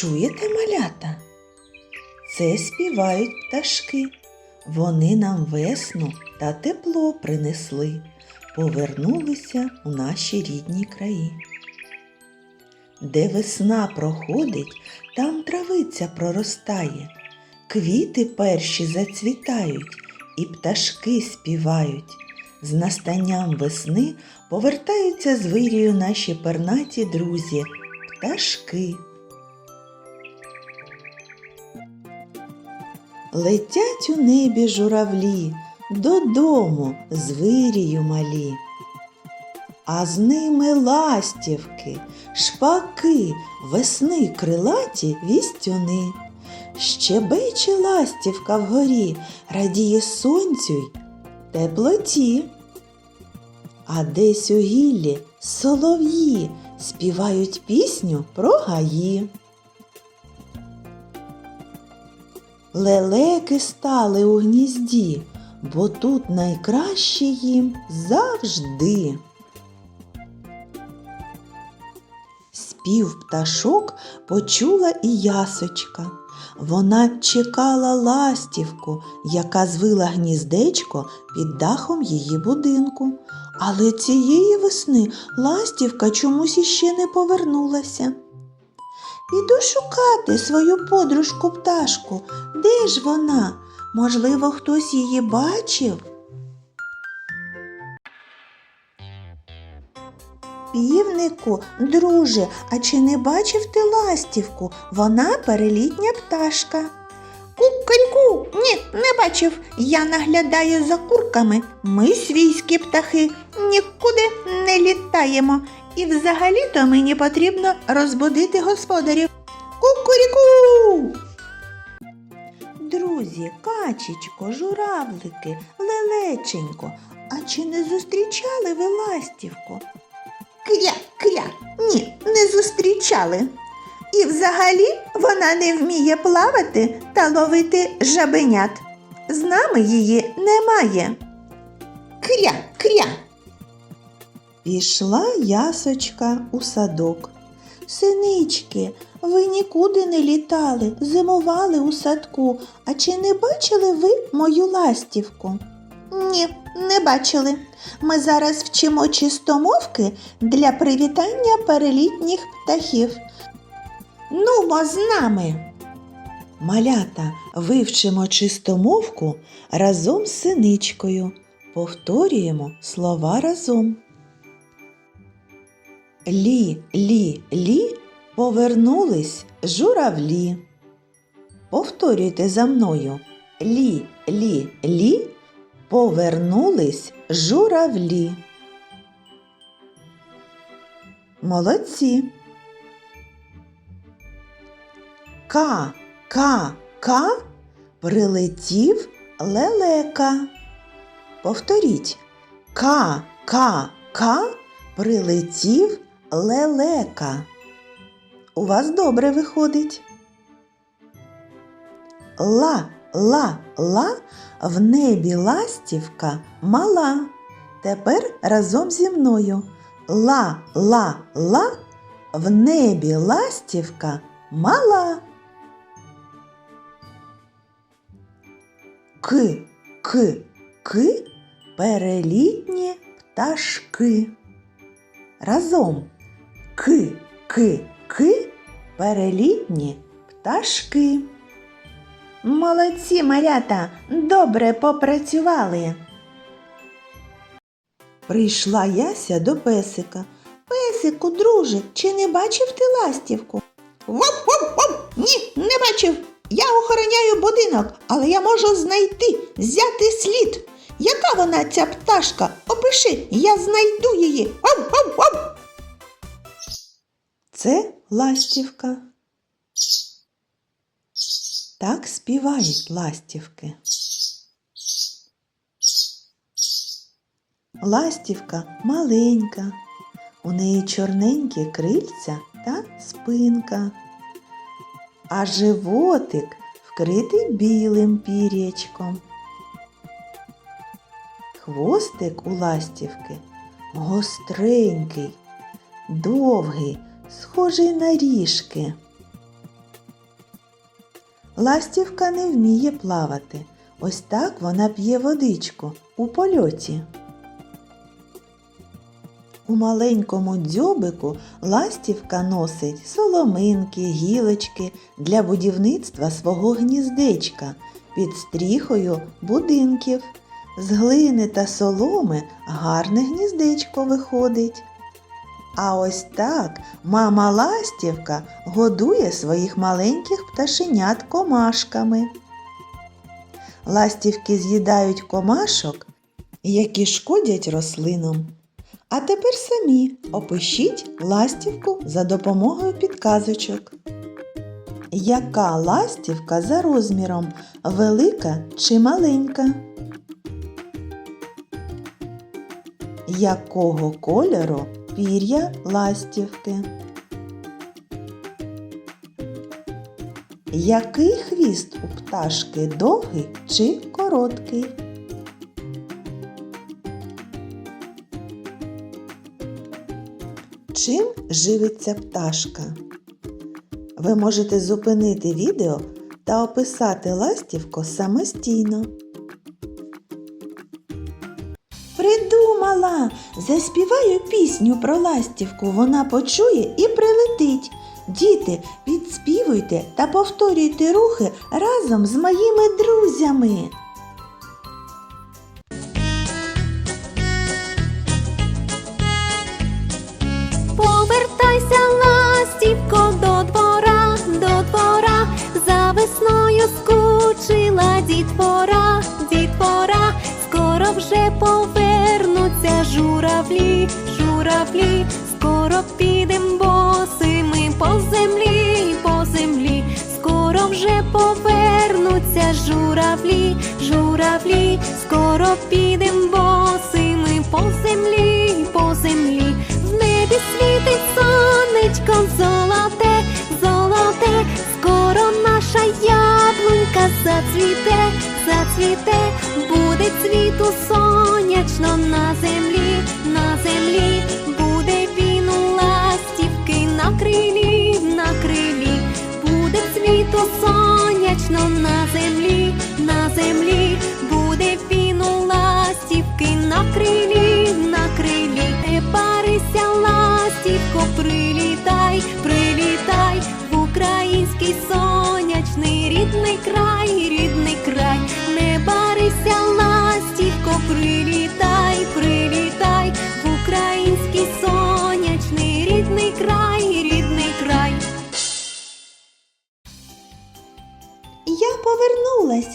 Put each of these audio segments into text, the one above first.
Чуєте, малята? Це співають пташки. Вони нам весну та тепло принесли, повернулися у наші рідні краї. Де весна проходить, там травиця проростає, квіти перші зацвітають, і пташки співають. З настанням весни повертаються з вирію наші пернаті друзі, пташки. Летять у небі журавлі додому з вирію малі. А з ними ластівки, шпаки, весни крилаті вістюни. Щебече ластівка вгорі, радіє сонцю й теплоті. А десь у гіллі солов'ї співають пісню про гаї. Лелеки стали у гнізді, бо тут найкраще їм завжди. Спів пташок почула і ясочка. Вона чекала ластівку, яка звила гніздечко під дахом її будинку. Але цієї весни ластівка чомусь іще не повернулася. Іду шукати свою подружку пташку. Де ж вона? Можливо, хтось її бачив? Півнику, друже, а чи не бачив ти ластівку? Вона перелітня пташка. Кукаріку, ні, не бачив. Я наглядаю за курками. Ми свійські птахи нікуди не літаємо. І взагалі-то мені потрібно розбудити господарів. Кукуріку! Друзі, качечко, журавлики, лелеченько, а чи не зустрічали ви ластівку? Кря, кря, ні, не зустрічали. І взагалі вона не вміє плавати та ловити жабенят. З нами її немає. Кря, кря. Пішла ясочка у садок. Синички, ви нікуди не літали, зимували у садку. А чи не бачили ви мою ластівку? Ні, не бачили. Ми зараз вчимо чистомовки для привітання перелітніх птахів. Нумо з нами. Малята, вивчимо чистомовку разом з синичкою. Повторюємо слова разом. Лі, лі, лі повернулись журавлі. Повторюйте за мною. Лі, лі, лі повернулись журавлі. Молодці. Ка, ка, ка прилетів лелека. Повторіть. Ка, ка, ка прилетів лелека. У вас добре виходить. Ла, ла, ла, в небі ластівка мала. Тепер разом зі мною. Ла, ла, ла, в небі ластівка мала. К, к, к, перелітні пташки. Разом. К, к, к, перелітні пташки. Молодці, малята, добре попрацювали. Прийшла Яся до песика. Песику, друже, чи не бачив ти ластівку? Воп-воп-воп! Ні, не бачив. Я охороняю будинок, але я можу знайти, взяти слід. Яка вона ця пташка? Опиши, я знайду її. Воп-воп-воп! Це ластівка. Так співають ластівки. Ластівка маленька, у неї чорненькі крильця та спинка, а животик вкритий білим пір'ячком. Хвостик у ластівки гостренький, довгий, схожий на ріжки. Ластівка не вміє плавати. Ось так вона п'є водичку у польоті. У маленькому дзьобику ластівка носить соломинки, гілочки для будівництва свого гніздечка під стріхою будинків. З глини та соломи гарне гніздечко виходить. А ось так мама ластівка годує своїх маленьких пташенят комашками. Ластівки з'їдають комашок, які шкодять рослинам. А тепер самі опишіть ластівку за допомогою підказочок. Яка ластівка за розміром велика чи маленька? Якого кольору пір'я ластівки? Який хвіст у пташки довгий чи короткий? Чим живиться пташка? Ви можете зупинити відео та описати ластівку самостійно. Придумала! Заспіваю пісню про ластівку, вона почує і прилетить. Діти, підспівуйте та повторюйте рухи разом з моїми друзями. Повертайся, ластівко, до двора, до двора, за весною скучила дітвора, дітвора, скоро вже повернуться журавлі, журавлі, скоро підем босими по землі, по землі, скоро вже повернуться журавлі, журавлі, скоро підем босими по землі, по землі, в небі світить сонечко золоте, золоте, скоро наша яблунька зацвіте, зацвіте, буде цвіту сонячно на землі, сонячно на землі, на землі,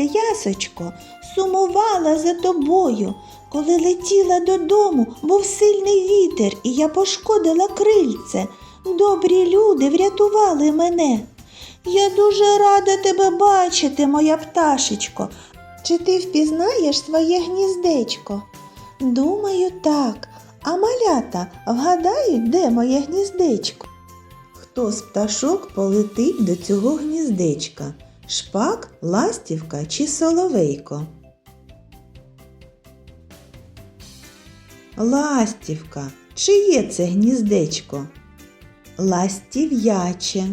повернулася, ясочко, сумувала за тобою. Коли летіла додому, був сильний вітер, і я пошкодила крильце. Добрі люди врятували мене. Я дуже рада тебе бачити, моя пташечко. Чи ти впізнаєш своє гніздечко? Думаю, так. А малята вгадають, де моє гніздечко? Хто з пташок полетить до цього гніздечка? Шпак, ластівка чи соловейко? Ластівка. Чиє це гніздечко? Ластів'яче.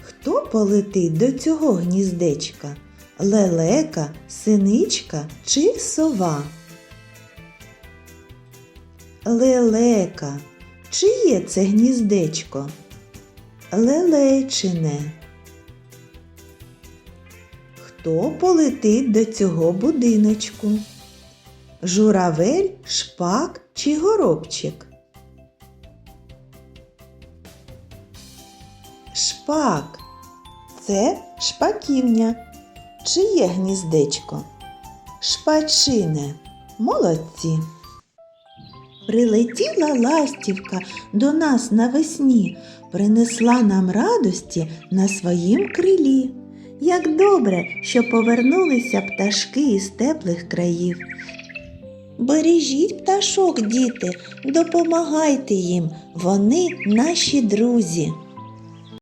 Хто полетить до цього гніздечка? Лелека, синичка чи сова? Лелека. Чиє це гніздечко? Лелечине. Хто полетить до цього будиночку? Журавель, шпак чи горобчик? Шпак. Це шпаківня. Чиє гніздечко? Шпачине. Молодці. Прилетіла ластівка до нас навесні, принесла нам радості на своїм крилі. Як добре, що повернулися пташки із теплих країв. Бережіть пташок, діти, допомагайте їм, вони наші друзі.